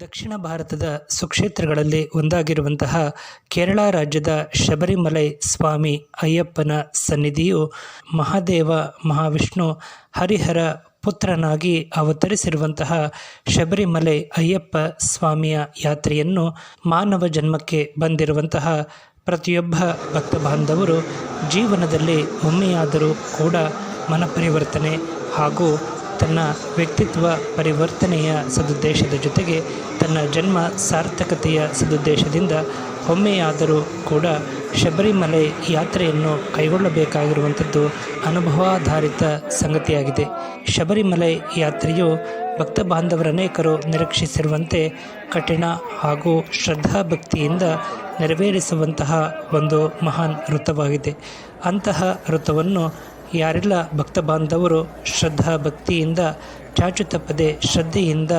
ದಕ್ಷಿಣ ಭಾರತದ ಸುಕ್ಷೇತ್ರಗಳಲ್ಲಿ ಒಂದಾಗಿರುವಂತಹ ಕೇರಳ ರಾಜ್ಯದ ಶಬರಿಮಲೈ ಸ್ವಾಮಿ ಅಯ್ಯಪ್ಪನ ಸನ್ನಿಧಿಯು ಮಹಾದೇವ, ಮಹಾವಿಷ್ಣು, ಹರಿಹರ ಪುತ್ರನಾಗಿ ಅವತರಿಸಿರುವಂತಹ ಶಬರಿಮಲೈ ಅಯ್ಯಪ್ಪ ಸ್ವಾಮಿಯ ಯಾತ್ರೆಯನ್ನು ಮಾನವ ಜನ್ಮಕ್ಕೆ ಬಂದಿರುವಂತಹ ಪ್ರತಿಯೊಬ್ಬ ಭಕ್ತ ಬಾಂಧವರು ಜೀವನದಲ್ಲಿ ಒಮ್ಮೆಯಾದರೂ ಕೂಡ ಮನಪರಿವರ್ತನೆ ಹಾಗೂ ತನ್ನ ವ್ಯಕ್ತಿತ್ವ ಪರಿವರ್ತನೆಯ ಸದುದ್ದೇಶದ ಜೊತೆಗೆ ತನ್ನ ಜನ್ಮ ಸಾರ್ಥಕತೆಯ ಸದುದ್ದೇಶದಿಂದ ಒಮ್ಮೆಯಾದರೂ ಕೂಡ ಶಬರಿಮಲೆ ಯಾತ್ರೆಯನ್ನು ಕೈಗೊಳ್ಳಬೇಕಾಗಿರುವಂಥದ್ದು ಅನುಭವಾಧಾರಿತ ಸಂಗತಿಯಾಗಿದೆ. ಶಬರಿಮಲೆ ಯಾತ್ರೆಯು ಭಕ್ತ ಬಾಂಧವರನೇಕರು ನಿರೀಕ್ಷಿಸಿರುವಂತೆ ಕಠಿಣ ಹಾಗೂ ಶ್ರದ್ಧಾಭಕ್ತಿಯಿಂದ ನೆರವೇರಿಸುವಂತಹ ಒಂದು ಮಹಾನ್ ವೃತ್ತವಾಗಿದೆ. ಅಂತಹ ವೃತವನ್ನು ಯಾರೆಲ್ಲ ಭಕ್ತ ಬಾಂಧವರು ಶ್ರದ್ಧಾ ಭಕ್ತಿಯಿಂದ ಚಾಚು ತಪ್ಪದೆ ಶ್ರದ್ಧೆಯಿಂದ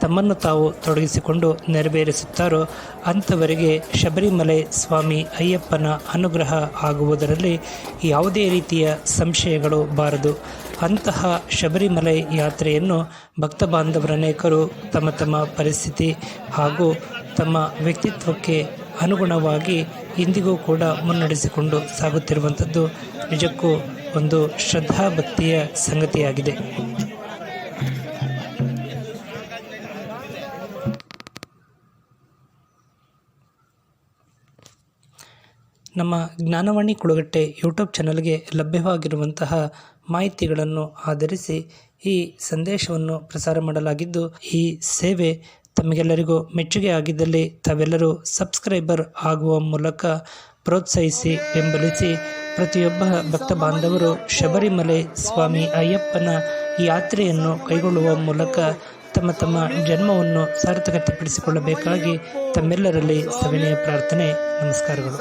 ತಮ್ಮನ್ನು ತಾವು ತೊಡಗಿಸಿಕೊಂಡು ನೆರವೇರಿಸುತ್ತಾರೋ ಅಂಥವರಿಗೆ ಶಬರಿಮಲೆ ಸ್ವಾಮಿ ಅಯ್ಯಪ್ಪನ ಅನುಗ್ರಹ ಆಗುವುದರಲ್ಲಿ ಯಾವುದೇ ರೀತಿಯ ಸಂಶಯಗಳು ಬಾರದು. ಅಂತಹ ಶಬರಿಮಲೆ ಯಾತ್ರೆಯನ್ನು ಭಕ್ತ ಬಾಂಧವರನೇಕರು ತಮ್ಮ ತಮ್ಮ ಪರಿಸ್ಥಿತಿ ಹಾಗೂ ತಮ್ಮ ವ್ಯಕ್ತಿತ್ವಕ್ಕೆ ಅನುಗುಣವಾಗಿ ಇಂದಿಗೂ ಕೂಡ ಮುನ್ನಡೆಸಿಕೊಂಡು ಸಾಗುತ್ತಿರುವಂಥದ್ದು ನಿಜಕ್ಕೂ ಒಂದು ಶ್ರದ್ಧಾಭಕ್ತಿಯ ಸಂಗತಿಯಾಗಿದೆ. ನಮ್ಮ ಜ್ಞಾನವಾಣಿ ಕುಳುಗಟ್ಟೆ ಯೂಟ್ಯೂಬ್ ಚಾನಲ್ಗೆ ಲಭ್ಯವಾಗಿರುವಂತಹ ಮಾಹಿತಿಗಳನ್ನು ಆಧರಿಸಿ ಈ ಸಂದೇಶವನ್ನು ಪ್ರಸಾರ ಮಾಡಲಾಗಿದ್ದು, ಈ ಸೇವೆ ತಮಗೆಲ್ಲರಿಗೂ ಮೆಚ್ಚುಗೆ ಆಗಿದ್ದಲ್ಲಿ ತಾವೆಲ್ಲರೂ ಸಬ್ಸ್ಕ್ರೈಬರ್ ಆಗುವ ಮೂಲಕ ಪ್ರೋತ್ಸಾಹಿಸಿ ಬೆಂಬಲಿಸಿ ಪ್ರತಿಯೊಬ್ಬ ಭಕ್ತ ಬಾಂಧವರು ಶಬರಿಮಲೆ ಸ್ವಾಮಿ ಅಯ್ಯಪ್ಪನ ಯಾತ್ರೆಯನ್ನು ಕೈಗೊಳ್ಳುವ ಮೂಲಕ ತಮ್ಮ ತಮ್ಮ ಜನ್ಮವನ್ನು ಸಾರ್ಥಕತೆಪಡಿಸಿಕೊಳ್ಳಬೇಕಾಗಿ ತಮ್ಮೆಲ್ಲರಲ್ಲಿ ಸವಿನಯ ಪ್ರಾರ್ಥನೆ, ನಮಸ್ಕಾರಗಳು.